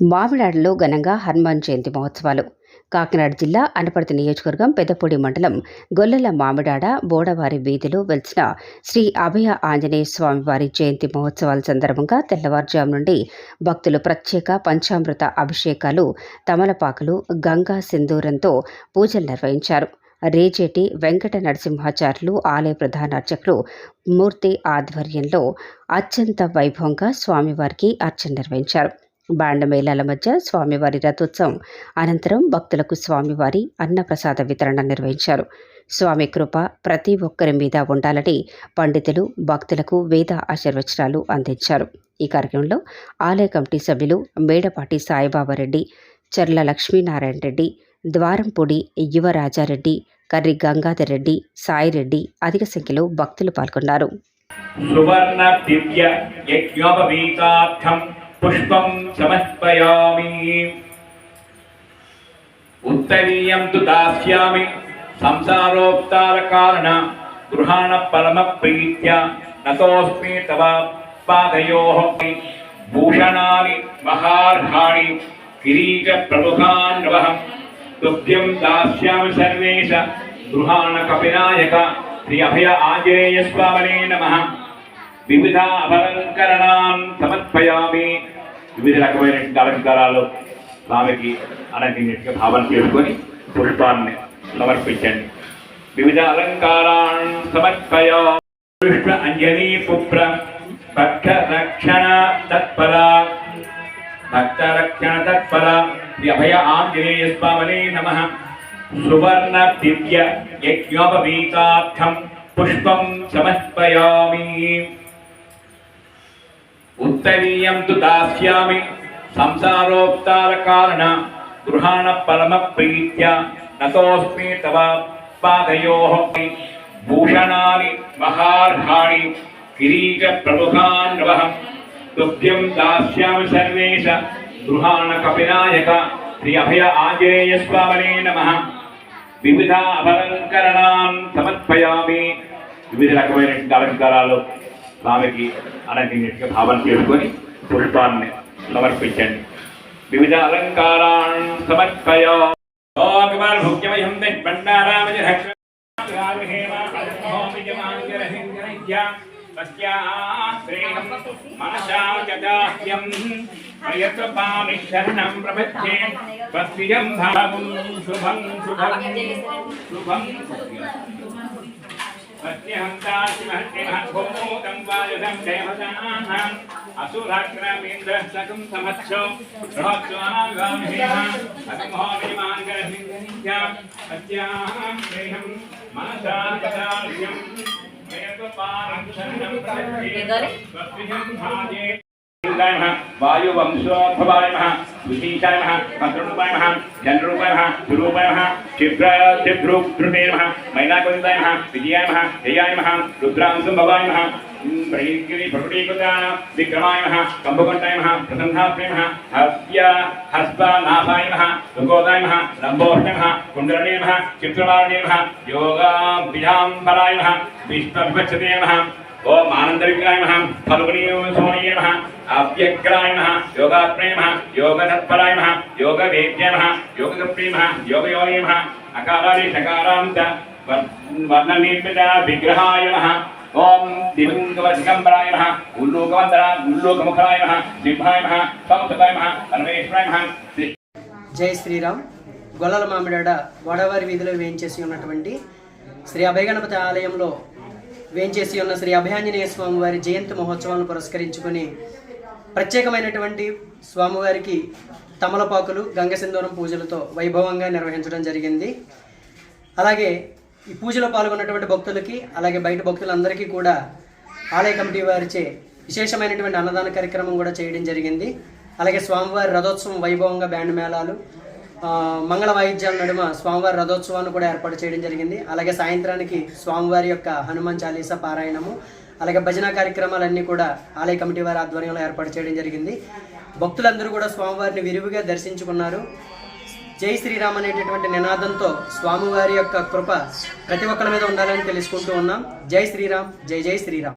మామిడాడలో ఘనంగా హనుమాన్ జయంతి మహోత్సవాలు. కాకినాడ జిల్లా అనపర్తి నియోజకవర్గం పెద్దపూడి మండలం గొల్లల మామిడాడ బోడవారి వీధిలో వెలిసిన శ్రీ అభయ ఆంజనేయ స్వామి వారి జయంతి మహోత్సవాల సందర్భంగా తెల్లవారుజాము నుండి భక్తులు ప్రత్యేక పంచామృత అభిషేకాలు తమలపాకులు గంగా సింధూరంతో పూజలు నిర్వహించారు. రేజేటి వెంకట నరసింహాచార్యులు ఆలయ ప్రధాన అర్చకులు మూర్తి ఆధ్వర్యంలో అత్యంత వైభవంగా స్వామివారికి అర్చన నిర్వహించారు. బాండమేళాల మధ్య స్వామివారి రథోత్సవం. అనంతరం భక్తులకు స్వామివారి అన్నప్రసాద వితరణ నిర్వహించారు. స్వామి కృప ప్రతి ఒక్కరి మీద ఉండాలని పండితులు భక్తులకు వేద ఆశీర్వచనాలు అందించారు. ఈ కార్యక్రమంలో ఆలయ కమిటీ సభ్యులు మేడపాటి సాయిబాబారెడ్డి చర్ల లక్ష్మీనారాయణ రెడ్డి ద్వారంపూడి యువరాజారెడ్డి కర్రి గంగాధర్ రెడ్డి సాయిరెడ్డి అధిక సంఖ్యలో భక్తులు పాల్గొన్నారు. సువర్ణ దివ్య యజ్ఞోపవీతార్థం. పుష్పం సమర్పయామి ఉత్తరీయం తు దాస్యామి సంసారోక్తార కారణ గృహాణ పరమ ప్రీత్య నతోస్మి తవ పాదయో భూషణాని మహార్హాణి కిరీట ప్రముఖాన్వహం తుభ్యం దాస్యామి సర్వేష గృహాణ కపినాయక వివిధ అలంకరణాన్ సమర్పయామి. వివిధ రకమైనటువంటి అలంకారాలు ఆమెకి అలంకరించిన భావన చేసుకొని పుష్పాన్ని సమర్పించండి. వివిధ అలంకారాన్ సమర్పయ పుష్ప అంజనీ పుప్ర భక్త రక్షణ తత్పర భక్త రక్షణ తత్పర అభయ ఆంజనేయ స్వామనే నమ. సువర్ణ దివ్య యజ్ఞోపవీతార్థం పుష్పం సమర్పయామి. ఉత్తరీయం తు దాస్యామి సంసారోక్తార కారణ గృహాణ పరమ ప్రీత్య నతోస్మి తవ పాదయో భూషణాని మహార్హాణి కిరీట ప్రముఖాన్వహం తుభ్యం దాస్యామి సర్వేష గృహాణ కపినాయక శ్రీ అభయ ఆంజనేయ స్వామనే నమ వివిధ అలంకరణాన్ సమర్పయామి వివిధ రకమైన అలంకారాలు స్వామికి అలంకరించిన భావన చేసుకొని పుష్పాన్ని సమర్పించండి. వివిధ అలంకారాన్ సమర్పయ. శరణం ప్రపచ్చే శుభం శుభం శుభం. సత్యహంతాశిమహత్యమహోమోదం వాయుధం దేవతానాం అసురాగ్రమేంద్ర సకం సమక్షో బృహత్స్వానాగామహేమ అసంహోమిమాంగరహింగనిత్యా సత్యాం శ్రేయం మనసా కదార్యం ప్రయత్పారం శరణం ప్రపచ్చే స్వస్తియం భాజే వాయువంశోద్భవాయ నమః సుశీషాయ నమః మంత్రరూపాయ నమః చంద్రరూపాయ నమః సురూపాయ నమః క్షిప్ర క్షిప్రూపృతే నమః మైనాకవిందాయ నమః విజయాయ నమః జయాయ నమః రుద్రాంశం భవాయ నమః ప్రహిగిరి ప్రకటీకృతాన విక్రమాయ నమః కంభకంఠాయ నమః ప్రసంధాత్రే నమః హస్య హస్పనాభాయ నమః దుర్గోదాయ నమః లంబోష్ణ నమః కుండలనే నమః చిత్రవారణే నమః యోగాభిజాంబరాయ అవ్యగ్రాయ నమః యోగాత్మనే యోగ యోగతత్పరాయ నమః యోగవేద్య నమః యోగగప్రే అకారాది సకారాంత వర్ణనిర్మిత విగ్రహాయ ఓం దివంగవదిగంబరాయ నమః ఉల్లోకవందర ఉల్లోకముఖరాయ సింహాయ నమః సంస్థాయ పరమేశ్వరాయ జై శ్రీరామ్. గొల్లల మామిడాడ గోదావరి వీధిలో వేయించేసి ఉన్నటువంటి శ్రీ అభయగణపతి ఆలయంలో వేంచేసి ఉన్న శ్రీ అభయాంజనేయ స్వామి వారి జయంతి మహోత్సవాలను పురస్కరించుకొని ప్రత్యేకమైనటువంటి స్వామివారికి తమలపాకులు గంగసింధూరం పూజలతో వైభవంగా నిర్వహించడం జరిగింది. అలాగే ఈ పూజలో పాల్గొన్నటువంటి భక్తులకి అలాగే బయట భక్తులందరికీ కూడా ఆలయ కమిటీ వారిచే విశేషమైనటువంటి అన్నదాన కార్యక్రమం కూడా చేయడం జరిగింది. అలాగే స్వామివారి రథోత్సవం వైభవంగా బ్యాండ్ మేళాలు మంగళ వాయిద్యాల నడుమ స్వామివారి రథోత్సవాన్ని కూడా ఏర్పాటు చేయడం జరిగింది. అలాగే సాయంత్రానికి స్వామివారి యొక్క హనుమాన్ చాలీసా పారాయణము అలాగే భజన కార్యక్రమాలన్నీ కూడా ఆలయ కమిటీ వారి ఆధ్వర్యంలో ఏర్పాటు చేయడం జరిగింది. భక్తులందరూ కూడా స్వామివారిని విరివిగా దర్శించుకున్నారు. జై శ్రీరామ్ అనేటటువంటి నినాదంతో స్వామివారి యొక్క కృప ప్రతి ఒక్కరి మీద ఉండాలని తెలుసుకుంటూ ఉన్నాం. జై శ్రీరామ్ జై జై శ్రీరామ్.